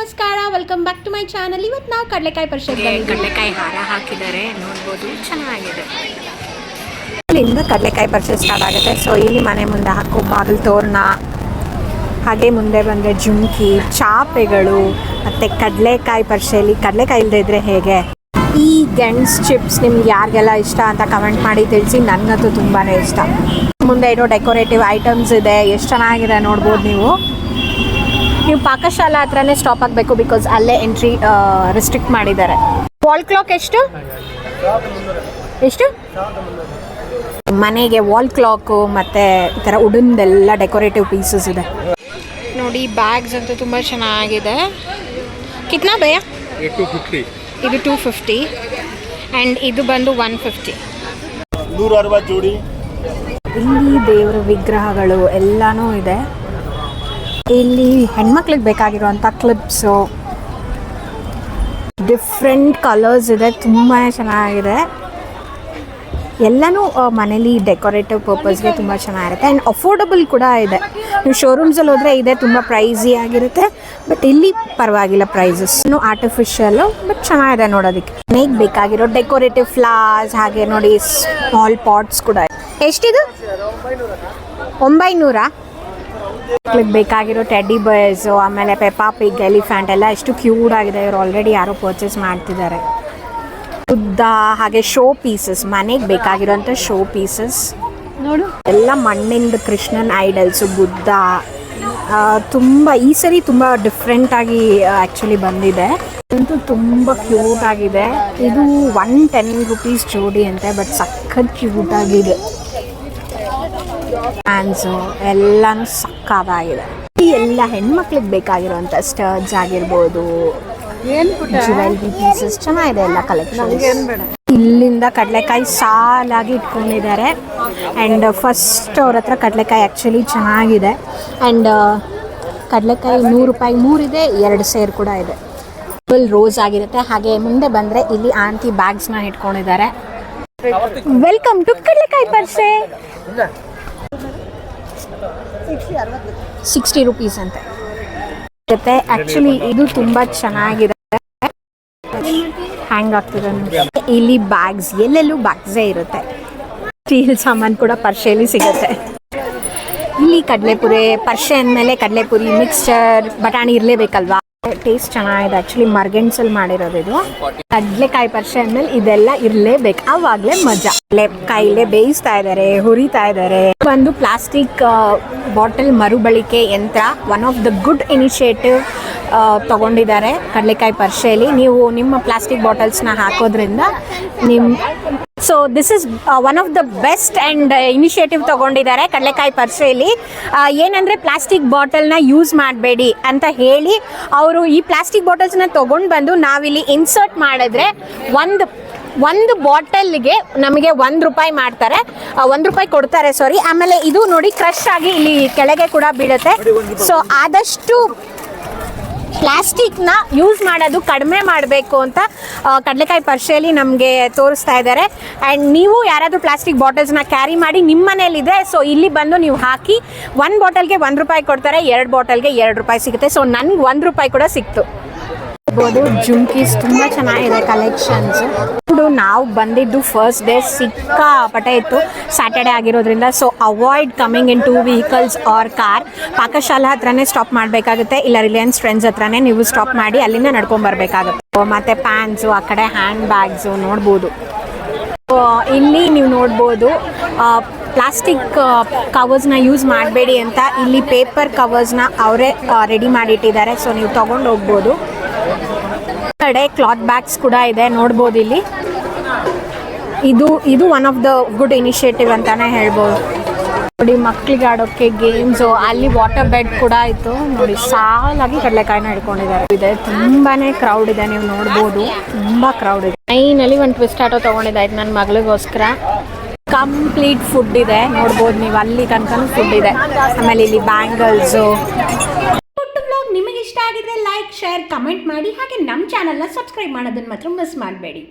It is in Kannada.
ನಮಸ್ಕಾರ welcome back to my channel ಇವತ್ತು ನಾವು ಕಡಲೆಕಾಯಿ ಪರಿಷೆ ಕಡಲೆಕಾಯಿ ಹಾರ ಹಾಕಿದ್ದಾರೆ ನೋಡ್ಬೋದು ಚೆನ್ನಾಗಿದೆ. ಇಲ್ಲಿಂದ ಕಡಲೆಕಾಯಿ ಪರಿಷೆ ಸ್ಟಾರ್ಟ್ ಆಗುತ್ತೆ. ಸೊ ಇಲ್ಲಿ ಮನೆ ಮುಂದೆ ಹಾಕೋ ಬಾಗಿಲು ತೋರಣ ಹಾಗೆ ಮುಂದೆ ಬಂದರೆ ಜುಮ್ಕಿ ಚಾಪೆಗಳು ಮತ್ತು ಕಡಲೆಕಾಯಿ ಪರಿಷೆಯಲ್ಲಿ ಕಡಲೆಕಾಯಿ ಇಲ್ಲದೆ ಇದ್ದರೆ ಹೇಗೆ? ಈ ಗೆಣ್ಸ್ ಚಿಪ್ಸ್ ನಿಮ್ಗೆ ಯಾರಿಗೆಲ್ಲ ಇಷ್ಟ ಅಂತ ಕಮೆಂಟ್ ಮಾಡಿ ತಿಳಿಸಿ ನನಗಂತೂ ತುಂಬಾ ಇಷ್ಟ. ಮುಂದೆ ಇರೋ ಡೆಕೋರೇಟಿವ್ ಐಟಮ್ಸ್ ಇದೆ ಎಷ್ಟು ಚೆನ್ನಾಗಿದೆ ನೋಡ್ಬೋದು ನೀವು. ನೀವು ಪಾಕಶಾಲಾ ಹತ್ರನೇ ಸ್ಟಾಪ್ ಆಗಬೇಕು ಬಿಕಾಸ್ ಅಲ್ಲೇ ಎಂಟ್ರಿ ರಿಸ್ಟ್ರಿಕ್ಟ್ ಮಾಡಿದ್ದಾರೆ. ವಾಲ್ ಕ್ಲಾಕ್ ಎಷ್ಟು? ಎಷ್ಟು? ಮನೆಗೆ ವಾಲ್ ಕ್ಲಾಕು ಮತ್ತು ಈ ಥರ ಉಡನ್ದೆಲ್ಲ ಡೆಕೋರೇಟಿವ್ ಪೀಸಸ್ ಇದೆ. ನೋಡಿ ಬ್ಯಾಗ್ಸ್ ಅಂತೂ ತುಂಬ ಚೆನ್ನಾಗಿದೆ. ಕಿತ್ನಾ ಭಯ? ಇದು ಟೂ ಫಿಫ್ಟಿ ಆ್ಯಂಡ್ ಇದು ಬಂದು ಒನ್ ಫಿಫ್ಟಿ ನೂರ ಅರವತ್ತು ಜೋಡಿ. ಇಲ್ಲಿ ದೇವರ ವಿಗ್ರಹಗಳು ಎಲ್ಲನೂ ಇದೆ. ಇಲ್ಲಿ ಹೆಣ್ಮಕ್ಳಿಗೆ ಬೇಕಾಗಿರುವಂಥ ಕ್ಲಿಪ್ಸು ಡಿಫ್ರೆಂಟ್ ಕಲರ್ಸ್ ಇದೆ ತುಂಬ ಚೆನ್ನಾಗಿದೆ. ಎಲ್ಲನೂ ಮನೇಲಿ ಡೆಕೋರೇಟಿವ್ ಪರ್ಪಸ್ಗೆ ತುಂಬ ಚೆನ್ನಾಗಿರುತ್ತೆ. ಆ್ಯಂಡ್ ಅಫೋರ್ಡಬಲ್ ಕೂಡ ಇದೆ. ನೀವು ಶೋರೂಮ್ಸಲ್ಲಿ ಹೋದರೆ ಇದೆ, ತುಂಬ ಪ್ರೈಸಿ ಆಗಿರುತ್ತೆ. ಬಟ್ ಇಲ್ಲಿ ಪರವಾಗಿಲ್ಲ ಪ್ರೈಸಸ್ ಆರ್ಟಿಫಿಷಿಯಲು ಬಟ್ ಚೆನ್ನಾಗಿದೆ ನೋಡೋದಕ್ಕೆ. ಮನೆಗೆ ಬೇಕಾಗಿರೋ ಡೆಕೋರೇಟಿವ್ ಫ್ಲವರ್ಸ್ ಹಾಗೆ ನೋಡಿ ಸ್ಮಾಲ್ ಪಾಟ್ಸ್ ಕೂಡ ಇದೆ. ಎಷ್ಟಿದು? ಒಂಬೈನೂರ ಮಕ್ಳಿಗೆ ಬೇಕಾಗಿರೋ ಟೆಡ್ಡಿ ಬಾಯ್ಸು ಆಮೇಲೆ ಪೆಪಾ ಪಿಗ್ ಎಲಿಫ್ಯಾಂಟ್ ಎಲ್ಲ ಎಷ್ಟು ಕ್ಯೂಟ್ ಆಗಿದೆ. ಇವ್ರು ಆಲ್ರೆಡಿ ಯಾರೋ ಪರ್ಚೇಸ್ ಮಾಡ್ತಿದ್ದಾರೆ. ಉದ್ದ ಹಾಗೆ ಶೋ ಪೀಸಸ್ ಮನೆಗೆ ಬೇಕಾಗಿರೋಂಥ ಶೋ ಪೀಸಸ್ ನೋಡು. ಎಲ್ಲ ಮಣ್ಣಿಂದ ಕೃಷ್ಣನ್ ಐಡಲ್ಸು ಬುದ್ಧ. ತುಂಬ ಈ ಸರಿ ತುಂಬ ಡಿಫ್ರೆಂಟಾಗಿ ಆಕ್ಚುಲಿ ಬಂದಿದೆ. ಅಂತೂ ತುಂಬ ಕ್ಯೂಟ್ ಆಗಿದೆ. ಇದು ಒನ್ ಟೆನ್ ರುಪೀಸ್ ಜೋಡಿ ಅಂತೆ ಬಟ್ ಸಖತ್ ಕ್ಯೂಟ್ ಆಗಿದೆ. ಫ್ಯಾನ್ಸು ಎಲ್ಲನೂ ಸಕ್ಕತ್ತಾಗಿದೆ. ಈ ಎಲ್ಲ ಹೆಣ್ಮಕ್ಳಿಗೆ ಬೇಕಾಗಿರುವಂಥ ಸ್ಟರ್ಸ್ ಆಗಿರ್ಬೋದು ಜುವೆಲ್ರಿ ಪೀಸಸ್ ಚೆನ್ನಾಗಿದೆ ಎಲ್ಲ ಕಲೆಕ್ಷನ್ ಇಲ್ಲಿಂದ ಕಡಲೆಕಾಯಿ ಸಾಲಾಗಿ ಇಟ್ಕೊಂಡಿದ್ದಾರೆ. ಆ್ಯಂಡ್ ಫಸ್ಟ್ ಅವ್ರ ಹತ್ರ ಕಡಲೆಕಾಯಿ ಆ್ಯಕ್ಚುಲಿ ಚೆನ್ನಾಗಿದೆ. ಆ್ಯಂಡ್ ಕಡಲೆಕಾಯಿ ನೂರು ರೂಪಾಯಿ ಮೂರಿದೆ ಎರಡು ಸೇರು ಕೂಡ ಇದೆ. ಫುಲ್ ರೋಸ್ ಆಗಿರುತ್ತೆ. ಹಾಗೆ ಮುಂದೆ ಬಂದರೆ ಇಲ್ಲಿ ಆಂಟಿ ಬ್ಯಾಗ್ಸ್ನ ಇಟ್ಕೊಂಡಿದ್ದಾರೆ. ವೆಲ್ಕಮ್ ಟು ಕಡಲೆಕಾಯಿ ಪರ್ಸೆ. ಸಿಕ್ಸ್ಟಿ ರುಪೀಸ್ ಅಂತೆ. ಜೊತೆ ಆ್ಯಕ್ಚುಲಿ ಇದು ತುಂಬ ಚೆನ್ನಾಗಿದೆ. ಹ್ಯಾಂಗ್ ಆಗ್ತದೆ. ಇಲ್ಲಿ ಬ್ಯಾಗ್ಸ್ ಎಲ್ಲೆಲ್ಲೂ ಬ್ಯಾಗ್ಸೇ ಇರುತ್ತೆ. ಸ್ಟೀಲ್ ಸಾಮಾನು ಕೂಡ ಪರ್ಷೆಯಲ್ಲಿ ಸಿಗುತ್ತೆ. ಇಲ್ಲಿ ಕಡಲೆಪುರಿ ಪರ್ಷೆ ಅಂದಮೇಲೆ ಕಡಲೆಪುರಿ ಮಿಕ್ಸ್ಚರ್ ಬಟಾಣಿ ಇರಲೇಬೇಕಲ್ವಾ? ಟೇಸ್ಟ್ ಚೆನ್ನಾಗಿದೆ. ಆ್ಯಕ್ಚುಲಿ ಮರ್ಗೆಣ್ಸಲ್ಲಿ ಮಾಡಿರೋದು ಇದು. ಕಡಲೆಕಾಯಿ ಪರ್ಷೆ ಅಂದ್ಮೇಲೆ ಇದೆಲ್ಲ ಇರಲೇಬೇಕು. ಆವಾಗಲೇ ಮಜಾ. ಕಾಯಿಲೆ ಬೇಯಿಸ್ತಾ ಇದ್ದಾರೆ ಹುರಿತಾ ಇದ್ದಾರೆ ಒಂದು ಪ್ಲಾಸ್ಟಿಕ್ ಬಾಟಲ್ ಮರುಬಳಿಕೆ ಯಂತ್ರ one of the good initiative ತಗೊಂಡಿದ್ದಾರೆ ಕಡಲೆಕಾಯಿ ಪರ್ಷೆಯಲ್ಲಿ. ನೀವು ನಿಮ್ಮ ಪ್ಲಾಸ್ಟಿಕ್ ಬಾಟಲ್ಸ್ನ ಹಾಕೋದ್ರಿಂದ ನಿಮ್ಮ so this is one of the best and initiative ತಗೊಂಡಿದ್ದಾರೆ ಕಡಲೆಕಾಯಿ ಪರ್ಸೆಯಲ್ಲಿ. ಏನಂದರೆ ಪ್ಲಾಸ್ಟಿಕ್ ಬಾಟಲ್ನ ಯೂಸ್ ಮಾಡಬೇಡಿ ಅಂತ ಹೇಳಿ ಅವರು ಈ ಪ್ಲಾಸ್ಟಿಕ್ ಬಾಟಲ್ಸ್ನ ತಗೊಂಡು ಬಂದು ನಾವಿಲ್ಲಿ ಇನ್ಸರ್ಟ್ ಮಾಡಿದ್ರೆ ಒಂದು ಒಂದು ಬಾಟಲ್ಗೆ ನಮಗೆ ಒಂದು ರೂಪಾಯಿ ಮಾಡ್ತಾರೆ. ಒಂದು ರೂಪಾಯಿ ಕೊಡ್ತಾರೆ ಸಾರಿ ಆಮೇಲೆ ಇದು ನೋಡಿ ಕ್ರಶ್ ಆಗಿ ಇಲ್ಲಿ ಕೆಳಗೆ ಕೂಡ ಬೀಳುತ್ತೆ. ಸೊ ಆದಷ್ಟು ಪ್ಲಾಸ್ಟಿಕ್ನ ಯೂಸ್ ಮಾಡೋದು ಕಡಿಮೆ ಮಾಡಬೇಕು ಅಂತ ಕಡಲೆಕಾಯಿ ಪರ್ಷೆಯಲ್ಲಿ ನಮಗೆ ತೋರಿಸ್ತಾ ಇದ್ದಾರೆ. ಆ್ಯಂಡ್ ನೀವು ಯಾರಾದರೂ ಪ್ಲಾಸ್ಟಿಕ್ ಬಾಟಲ್ಸ್ನ ಕ್ಯಾರಿ ಮಾಡಿ ನಿಮ್ಮ ಮನೇಲಿದೆ ಸೊ ಇಲ್ಲಿ ಬಂದು ನೀವು ಹಾಕಿ, ಒಂದು ಬಾಟಲ್ಗೆ ಒಂದು ರೂಪಾಯಿ ಕೊಡ್ತಾರೆ, ಎರಡು ಬಾಟಲ್ಗೆ ಎರಡು ರೂಪಾಯಿ ಸಿಗುತ್ತೆ. ಸೊ ನನಗೆ ಒಂದು ರೂಪಾಯಿ ಕೂಡ ಸಿಕ್ತು. ಇರ್ಬೋದು ಜುಮ್ಕೀಸ್ ತುಂಬ ಚೆನ್ನಾಗಿದೆ ಕಲೆಕ್ಷನ್ಸ್ ನಾವು ಬಂದಿದ್ದು ಫಸ್ಟ್ ಡೇ ಸಿಕ್ಕಾಪಟ್ಟೆ ಇತ್ತು. ಸ್ಯಾಟರ್ಡೆ ಆಗಿರೋದ್ರಿಂದ so avoid coming in two vehicles or car Pakashala ಹತ್ರನೇ ಸ್ಟಾಪ್ ಮಾಡಬೇಕಾಗುತ್ತೆ. ಇಲ್ಲ ರಿಲಯನ್ಸ್ ಫ್ರೆಂಡ್ಸ್ ಹತ್ರನೇ ನೀವು ಸ್ಟಾಪ್ ಮಾಡಿ ಅಲ್ಲಿಂದ ನಡ್ಕೊಂಡು ಬರಬೇಕಾಗುತ್ತೆ. ಮತ್ತೆ ಪ್ಯಾಂಟ್ಸು ಆ ಕಡೆ ಹ್ಯಾಂಡ್ ಬ್ಯಾಗ್ಸು ನೋಡ್ಬೋದು ಇಲ್ಲಿ ನೀವು ನೋಡ್ಬೋದು ಪ್ಲಾಸ್ಟಿಕ್ ಕವರ್ಸ್ನ ಯೂಸ್ ಮಾಡಬೇಡಿ ಅಂತ ಇಲ್ಲಿ ಪೇಪರ್ ಕವರ್ಸ್ನ ಅವರೇ ರೆಡಿ ಮಾಡಿಟ್ಟಿದ್ದಾರೆ. ಸೊ ನೀವು ತೊಗೊಂಡು ಹೋಗ್ಬೋದು. ಕಡೆ ಕ್ಲಾತ್ ಬ್ಯಾಗ್ಸ್ ಕೂಡ ಇದೆ, ನೋಡ್ಬೋದು ಇಲ್ಲಿ. ಇದು ಇದು one of the good initiative ಅಂತಾನೆ ಹೇಳ್ಬೋದು. ನೋಡಿ ಮಕ್ಕಳಿಗೆ ಆಡೋಕ್ಕೆ ಗೇಮ್ಸು ಅಲ್ಲಿ ವಾಟರ್ ಬೆಡ್ ಕೂಡ ಇತ್ತು. ನೋಡಿ, ಸಾಲಾಗಿ ಕಡಲೆಕಾಯಿನ ಹಿಡ್ಕೊಂಡಿದ್ದಾರೆ. ಇದೆ, ತುಂಬಾನೇ ಕ್ರೌಡ್ ಇದೆ, ನೀವು ನೋಡ್ಬೋದು. ತುಂಬಾ ಕ್ರೌಡ್ ಇದೆ. ಮೈನಲ್ಲಿ ಒಂದು ಟ್ವಿಸ್ಟ್ ಆಟೋ ತೊಗೊಂಡಿದ್ದಾಯ್ತು ನನ್ನ ಮಗಳಿಗೋಸ್ಕರ. ಕಂಪ್ಲೀಟ್ ಫುಡ್ ಇದೆ. ನೋಡ್ಬೋದು, ನೀವು ಅಲ್ಲಿ ತನಕ ಫುಡ್ ಇದೆ. ಆಮೇಲೆ ಇಲ್ಲಿ ಬ್ಯಾಂಗಲ್ಸು ನಿಮಗೆ ಇಷ್ಟ ಆಗಿದ್ರೆ ಲೈಕ್ ಶೇರ್ ಕಮೆಂಟ್ ಮಾಡಿ. ಹಾಗೆ ನಮ್ಮ ಚಾನಲ್ನ ಸಬ್ಸ್ಕ್ರೈಬ್ ಮಾಡೋದನ್ನು ಮಾತ್ರ ಮಿಸ್ ಮಾಡಬೇಡಿ.